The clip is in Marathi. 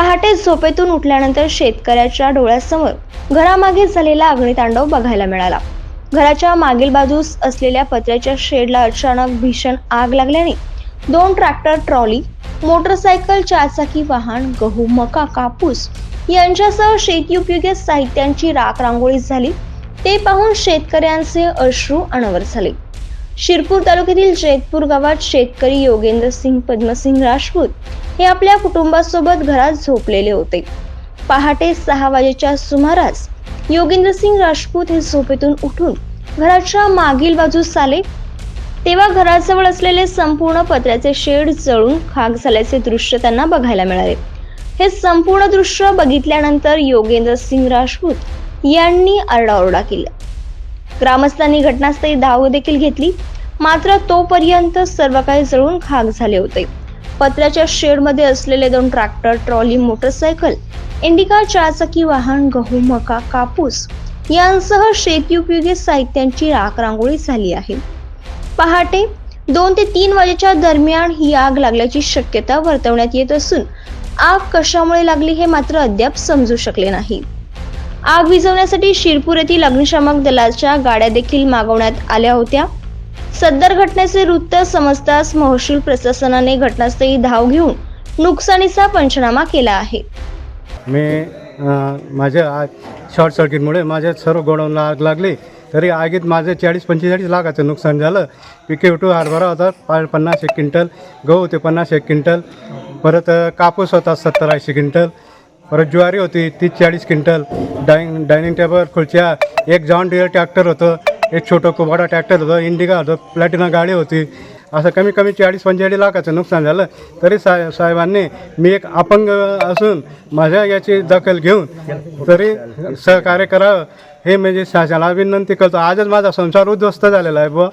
पहाटे झोपेतून उठल्यानंतर शेतकऱ्याच्या डोळ्यासमोर घरामागे झालेला अग्नितांडव बघायला मिळाला. घराच्या मागील बाजूस असलेल्या पत्र्याच्या शेडला अचानक भीषण आग लागल्याने दोन ट्रॅक्टर ट्रॉली मोटरसायकल चारचाकी वाहन गहू मका कापूस यांच्यासह शेती उपयोगी साहित्यांची राख रांगोळी झाली. ते पाहून शेतकऱ्यांचे अश्रू अनावर झाले. शिरपूर तालुक्यातील जैतपूर गावात शेतकरी योगेंद्र सिंग पद्मसिंग राजपूत हे आपल्या कुटुंबासोबत घरात झोपलेले होते. पहाटे सहा वाजेच्या सुमारास योगेंद्र सिंग राजपूत हे झोपेतून उठून घराच्या मागील बाजूस आले. तेव्हा घराजवळ असलेले संपूर्ण पत्र्याचे शेड जळून खाक झाल्याचे दृश्य त्यांना बघायला मिळाले. हे संपूर्ण दृश्य बघितल्यानंतर योगेंद्र सिंग राजपूत यांनी आरडाओरडा केला. ग्रामस्थांनी घटनास्थळी धाव देखील घेतली. मात्र तोपर्यंत सर्व काही जळून खाक झाले होते. पत्र्याच्या शेडमध्ये असलेले दोन ट्रॅक्टर ट्रॉली मोटरसायकल इंडिका चारचाकी वाहन गहू मका कापूस यांसह शेती उपयोगी साहित्यांची राख रांगोळी झाली आहे. पहाटे दोन ते तीन वाजेच्या दरम्यान ही आग लागल्याची शक्यता वर्तवण्यात येत असून आग कशामुळे लागली हे मात्र अद्याप समजू शकले नाही. आग विझवण्यासाठी शिरपूर येथील अग्निशामक दलाच्या गाड्या देखील मागवण्यात आल्या होत्या. सदर घटनेचे वृत्त समजताच महसूल प्रशासनाने घटनास्थळी धाव घेऊन नुकसानीचा पंचनामा केला आहे. मी माझ्या आग शॉर्ट सर्किटमुळे माझ्या सर्व गोडाऊनला आग लागली तरी आगीत माझं चाळीस पंचेचाळीस लाखाचं नुकसान झालं. पिके उठू हरभरा होता पा पन्नास एक क्विंटल गहू होते पन्नास एक क्विंटल परत कापूस होता सत्तर ऐंशी क्विंटल परत ज्वारी होती तीस चाळीस क्विंटल. डायनिंग डायनिंग टेबल खुर्च्या. एक जॉन डिअर ट्रॅक्टर होतं एक छोटं कुबाडा ट्रॅक्टर होतं इंडिका होतं प्लॅटिना गाडी होती. असं कमी कमी चाळीस पंचेचाळीस लाखाचं नुकसान झालं. तरी साहेब साहेबांनी मी एक अपंग असून माझ्या याची दखल घेऊन तरी सहकार्य करावं. हे म्हणजे शासनाला विनंती करतो. आजच माझा संसार उद्ध्वस्त झालेला आहे बुवा.